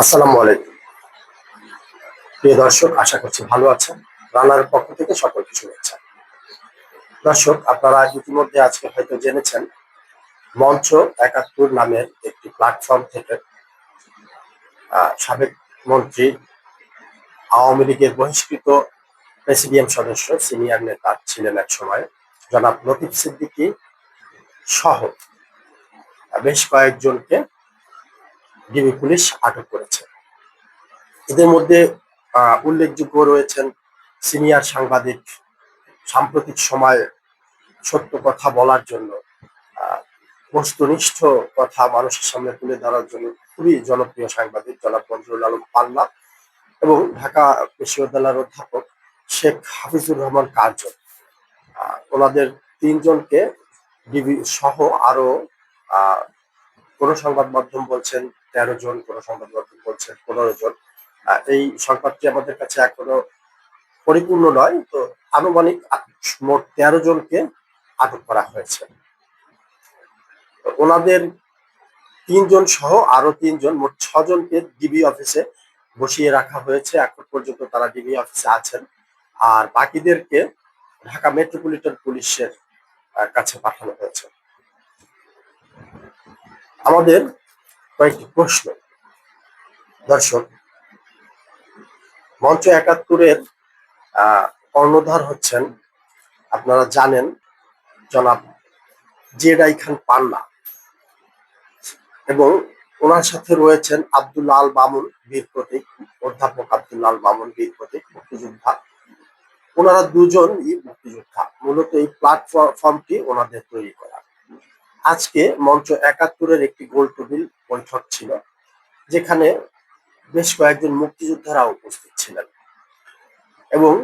আসসালামু আলাইকুম। প্রিয় দর্শক, আশা করছি ভালো আছেন। রানার পক্ষ থেকে সকলকে শুভেচ্ছা। দর্শক, আপনারা ইতিমধ্যে আজকে হয়তো জেনেছেন, মঞ্চ একাত্তর নামের একটি প্ল্যাটফর্ম থেকে সাবেক মন্ত্রী, আওয়ামী লীগের বহিষ্কৃত প্রেসিডিয়াম সদস্য, সিনিয়র নেতা ছিলেন এক সময়, জনাব লতিফ সিদ্দিকী সহ বেশ কয়েকজনকে ডিবি পুলিশ আটক করেছে। এদের মধ্যে উল্লেখযোগ্য রয়েছেন সিনিয়র সাংবাদিক সাম্প্রতিক সময়ে সত্য কথা বলার জন্য বস্তুনিষ্ঠ কথা মানুষের সামনে তুলে ধরার জন্য খুবই জনপ্রিয় সাংবাদিক জনাব মঞ্জুরুল আলম পাল্লা এবং ঢাকা বিশ্ববিদ্যালয়ের অধ্যাপক শেখ হাফিজুর রহমান কার্জন। ওনাদের তিনজনকে ডিবি সহ আরও কোন সংবাদ মাধ্যম বলছেন তেরো জন কোন সংবাদ মাধ্যম বলছেন পনেরো জন। এই সংবাদটি আমাদের কাছে এখনও পরিপূর্ণ নয়, তো আনুমানিক মোট তেরো জনকে আটক করা হয়েছে। ওনাদের তিনজন সহ আরও তিনজন, মোট ছজনকে ডিবি অফিসে বসিয়ে রাখা হয়েছে। এখন পর্যন্ত তারা ডিবি অফিসে আছেন। আর বাকিদেরকে ঢাকা মেট্রোপলিটন পুলিশের কাছে পাঠানো হয়েছে। আমাদের কয়েকটি প্রশ্ন। দর্শক, মঞ্চ একাত্তরের কর্ণধার হচ্ছেন, আপনারা জানেন, জনাব জেডাই খান পান্না। এবং ওনার সাথে রয়েছেন আব্দুল্লাহ আল মামুন বীর প্রতীক, অধ্যাপক আব্দুল্লাহ আল মামুন বীর প্রতীক, মুক্তিযোদ্ধা। ওনারা দুজনই মুক্তিযোদ্ধা। মূলত এই প্ল্যাটফর্মটি ওনাদের তৈরি করা। আজকে মঞ্চ একাত্তরের একটি গোল টেবিল বৈঠক ছিল, যেখানে বেশ কয়েকজন মুক্তিযোদ্ধারা উপস্থিত ছিলেন এবং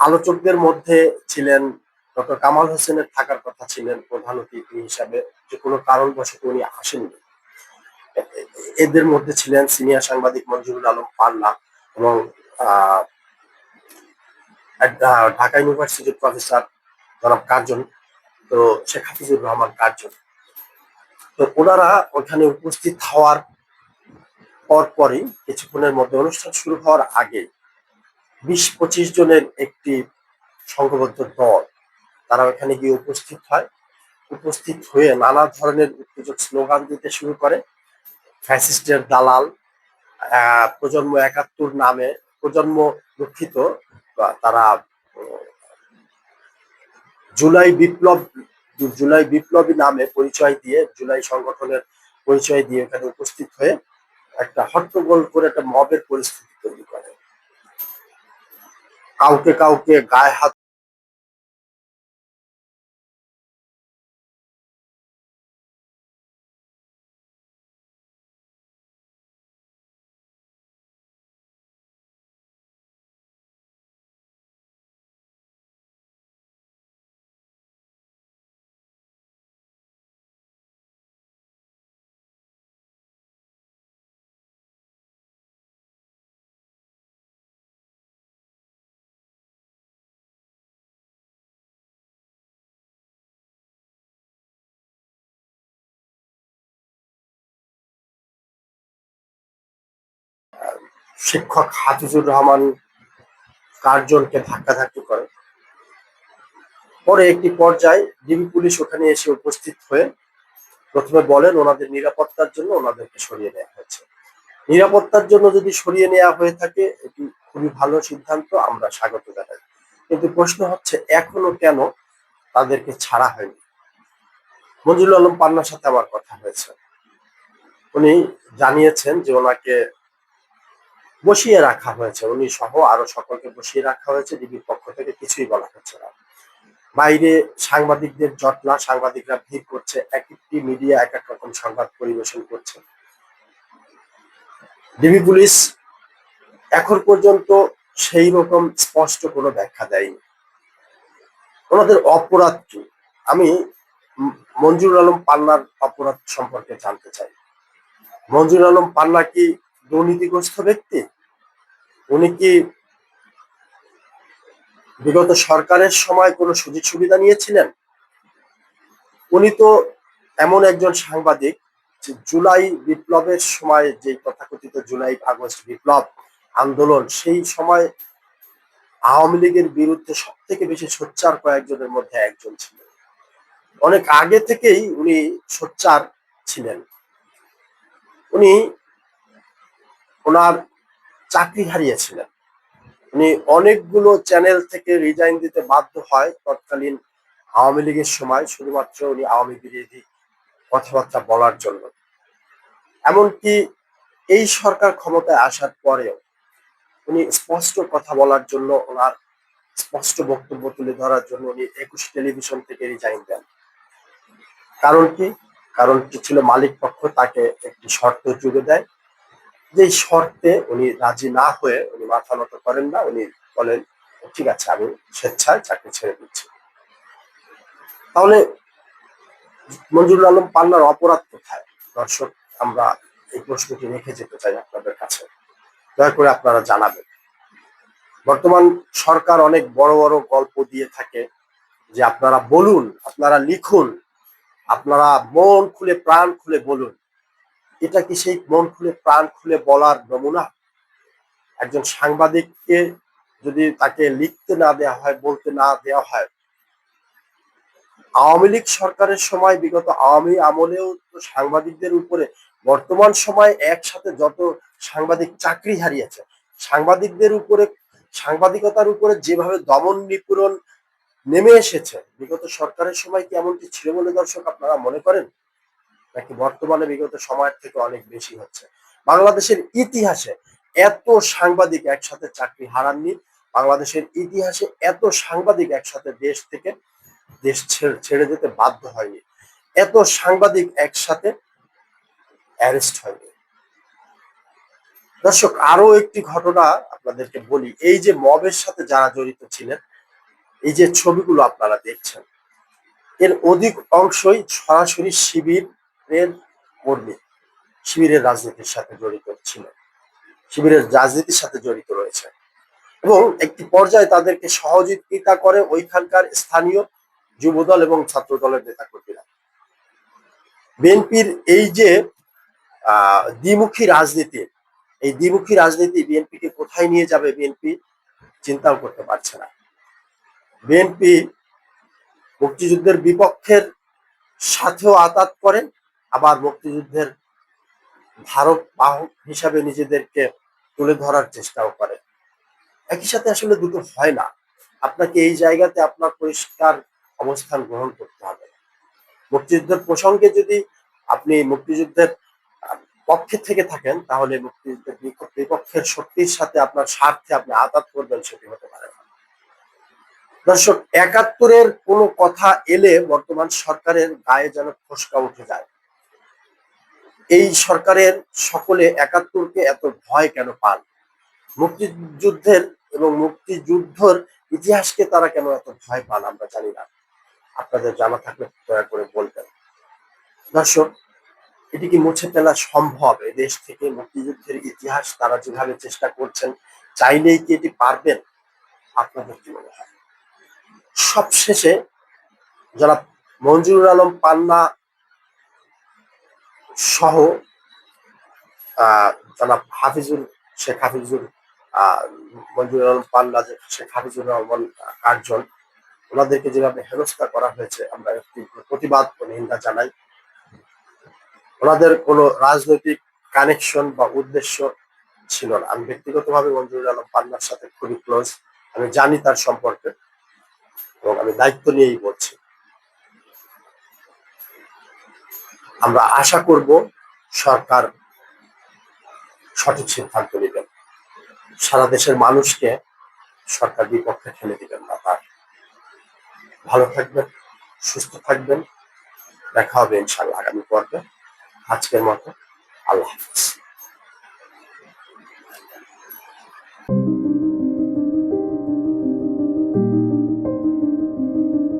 আলোচকদের মধ্যে ছিলেন ডক্টর কামাল হোসেনের থাকার কথা ছিলেন প্রধান অতিথি হিসাবে, যে কোনো কারণবশত উনি আসেননি। এদের মধ্যে ছিলেন সিনিয়র সাংবাদিক মঞ্জুরুল আলম পাল্লা এবং ঢাকা ইউনিভার্সিটির প্রফেসর জনাব কার্জন তো শেখ হাফিজুর রহমান কার্জন তো ওনারা ওখানে উপস্থিত হওয়ার পর পরই, কিছুক্ষণের মধ্যে অনুষ্ঠান শুরু হওয়ার আগে বিশ পঁচিশ জনের একটি সংঘবদ্ধ দল, তারা ওখানে গিয়ে উপস্থিত হয়। উপস্থিত হয়ে নানা ধরনের উত্তেজক স্লোগান দিতে শুরু করে। ফ্যাসিস্টের দালাল প্রজন্ম একাত্তর নামে, প্রজন্ম দুঃখিত তারা জুলাই বিপ্লব জুলাই বিপ্লবী নামে পরিচয় দিয়ে, জুলাই সংগঠনের পরিচয় দিয়ে এখানে উপস্থিত হয়ে একটা হট্টগোল করে একটা মবের পরিস্থিতি তৈরি করে। কাউকে কাউকে গায়ে হাত শিক্ষক হাফিজুর রহমান কার্জনকে ধাক্কাধাক্কি করে। পরে একটি পর্যায়ে ডিবি পুলিশ ওখানে এসে উপস্থিত হয়ে প্রথমে বলেন, ওনাদের নিরাপত্তার জন্য ওনাদেরকে সরিয়ে নেওয়া হয়েছে। নিরাপত্তার জন্য যদি সরিয়ে নেওয়া হয়ে থাকে, এটি খুবই ভালো সিদ্ধান্ত, আমরা স্বাগত জানাই। কিন্তু প্রশ্ন হচ্ছে, এখনও কেন তাদেরকে ছাড়া হয়নি? মঞ্জুরুল আলম পান্নার সাথে আমার কথা হয়েছে। উনি জানিয়েছেন যে ওনাকে বসিয়ে রাখা হয়েছে। উনি সহ আরও সকলকে বসিয়ে রাখা হয়েছে, ডিবির পক্ষ থেকে কিছুই বলা হচ্ছে না। বাইরে সাংবাদিকদের জটলা সাংবাদিকরা ভিড় করছে এক একটি মিডিয়া এক এক রকম সংবাদ পরিবেশন করছে। ডিবি পুলিশ এখন পর্যন্ত সেই রকম স্পষ্ট কোনো ব্যাখ্যা দেয়নি। ওনাদের অপরাধ কি? আমি মঞ্জুর আলম পান্নার অপরাধ সম্পর্কে জানতে চাই। মঞ্জুর আলম পান্না কি দুর্নীতিগ্রস্ত ব্যক্তি? উনি কি বিগত সরকারের সময় কোনো সুযোগ সুবিধা নিয়েছিলেন? উনি তো এমন একজন সাংবাদিক যে জুলাই বিপ্লবের সময় যে তথাকথিত জুলাই আগস্ট বিপ্লব আন্দোলন, সেই সময় আওয়ামী লীগের বিরুদ্ধে সব থেকে বেশি সোচ্চার কয়েকজনের মধ্যে একজন ছিলেন। অনেক আগে থেকেই উনি সোচ্চার ছিলেন। উনি ওনার চাকরি হারিয়েছিলেন। উনি অনেকগুলো চ্যানেল থেকে রিজাইন দিতে বাধ্য হয় তৎকালীন আওয়ামী লীগের সময়, শুধুমাত্র উনি আওয়ামী বিরোধী কথাবার্তা বলার জন্য। এমনকি এই সরকার ক্ষমতায় আসার পরেও উনি স্পষ্ট কথা বলার জন্য, ওনার স্পষ্ট বক্তব্য তুলে ধরার জন্য উনি একুশ টেলিভিশন থেকে রিজাইন দেন। কারণ কি? কারণটি ছিল মালিক পক্ষ তাকে একটি শর্ত যুগে দেয় যে শর্তে উনি রাজি না হয়ে উনি মাথা নত করেন না, উনি বলেন, ঠিক আছে, আমি স্বেচ্ছায় চাকরি ছেড়ে দিচ্ছি। তাহলে মঞ্জুরুল আলম পান্নার অপরাধ কোথায়? দর্শক, আমরা এই প্রশ্নটি রেখে যেতে চাই আপনাদের কাছে। দয়া করে আপনারা জানাবেন। বর্তমান সরকার অনেক বড় বড় গল্প দিয়ে থাকে যে আপনারা বলুন, আপনারা লিখুন, আপনারা মন খুলে, প্রাণ খুলে বলুন। এটা কি সেই মন খুলে, প্রাণ খুলে বলার নমুনা? একজন সাংবাদিককে যদি তাকে লিখতে না দেওয়া হয়, বলতে না দেওয়া হয়, আওয়ামী লীগ সরকারের সময়, বিগত আওয়ামী আমলেও সাংবাদিকদের উপরে বর্তমান সময় একসাথে যত সাংবাদিক চাকরি হারিয়েছে, সাংবাদিকদের উপরে, সাংবাদিকতার উপরে যেভাবে দমন নিপীড়ন নেমে এসেছে, বিগত সরকারের সময় কি এমনটি ছিল বলে দর্শক আপনারা মনে করেন? নাকি বর্তমানে বিগত সময়ের থেকে অনেক বেশি হচ্ছে? বাংলাদেশের ইতিহাসে এত সাংবাদিক একসাথে চাকরি হারাননি। বাংলাদেশের ইতিহাসে এত সাংবাদিক একসাথে দেশ থেকে দেশ ছেড়ে যেতে বাধ্য হয়নি। এত সাংবাদিক একসাথে অ্যারেস্ট হয়নি। দর্শক আরও একটি ঘটনা আপনাদেরকে বলি। এই যে মবের সাথে যারা জড়িত ছিলেন, এই যে ছবিগুলো আপনারা দেখছেন, এর অধিক অংশই সরাসরি শিবিরের কর্মী শিবিরের রাজনীতির সাথে জড়িত ছিল শিবিরের রাজনীতির সাথে জড়িত রয়েছে এবং একটি পর্যায়ে তাদেরকে সহযোগিতা করে ওইখানকার স্থানীয় যুবদল এবং ছাত্র দলের নেতা কর্মীরা বিএনপির এই যে দ্বিমুখী রাজনীতি, এই দ্বিমুখী রাজনীতি বিএনপিকে কোথায় নিয়ে যাবে বিএনপি চিন্তাও করতে পারছে না। বিএনপি মুক্তিযুদ্ধের বিপক্ষের সাথেও আতাত করে আবার মুক্তিযুদ্ধের ধারক বাহক হিসাবে নিজেদেরকে তুলে ধরার চেষ্টাও করে। একই সাথে আসলে দুটো হয় না। আপনাকে এই জায়গাতে আপনার পরিষ্কার অবস্থান গ্রহণ করতে হবে। মুক্তিযুদ্ধের প্রসঙ্গে যদি আপনি মুক্তিযুদ্ধের পক্ষে থেকে থাকেন, তাহলে মুক্তিযুদ্ধের বিপক্ষের শক্তির সাথে আপনার স্বার্থে আপনি আঘাত করবেন সেটি হতে পারে দর্শক, একাত্তরের কোনো কথা এলে বর্তমান সরকারের গায়ে যেন ফসকা উঠে যায়। এই সরকারের সকলে একাত্তরকে এত ভয় কেন পান? মুক্তিযুদ্ধের এবং মুক্তিযুদ্ধর ইতিহাসকে তারা কেন এত ভয় পান আমরা জানি না। আপনাদের জানা থাকলে দয়া করে বলবেন। দর্শক, এটি কি মুছে ফেলা সম্ভব? দেশ থেকে মুক্তিযুদ্ধের ইতিহাস তারা যেভাবে চেষ্টা করছেন, চাইলেই কি এটি পারবেন? আপনাদের কি মনে হয়? সবশেষে যারা মঞ্জুরুল আলম পান্না সহ জনাব হাফিজুল, শেখ হাফিজুল মঞ্জুরুল আলম পান্না শেখ হাফিজুর রহমান কার্জন, ওনাদেরকে যেভাবে হেনস্থা করা হয়েছে, আমরা একটি প্রতিবাদ ও নিন্দা জানাই। ওনাদের কোনো রাজনৈতিক কানেকশন বা উদ্দেশ্য ছিল না। আমি ব্যক্তিগতভাবে মঞ্জুরুল আলম পান্নার সাথে খুবই ক্লোজ আমি জানি তার সম্পর্কে এবং আমি দায়িত্ব নিয়েই বলছি। আমরা আশা করব সরকার সঠিক সিদ্ধান্ত নেবেন। সারা দেশের মানুষকে সরকার বিপক্ষে ঠেলে দিবেন না তার। ভালো থাকবেন, সুস্থ থাকবেন। দেখা হবে ইনশাল্লাহ আগামী পর্বে। আজকের মতো আল্লাহ হাফিজ।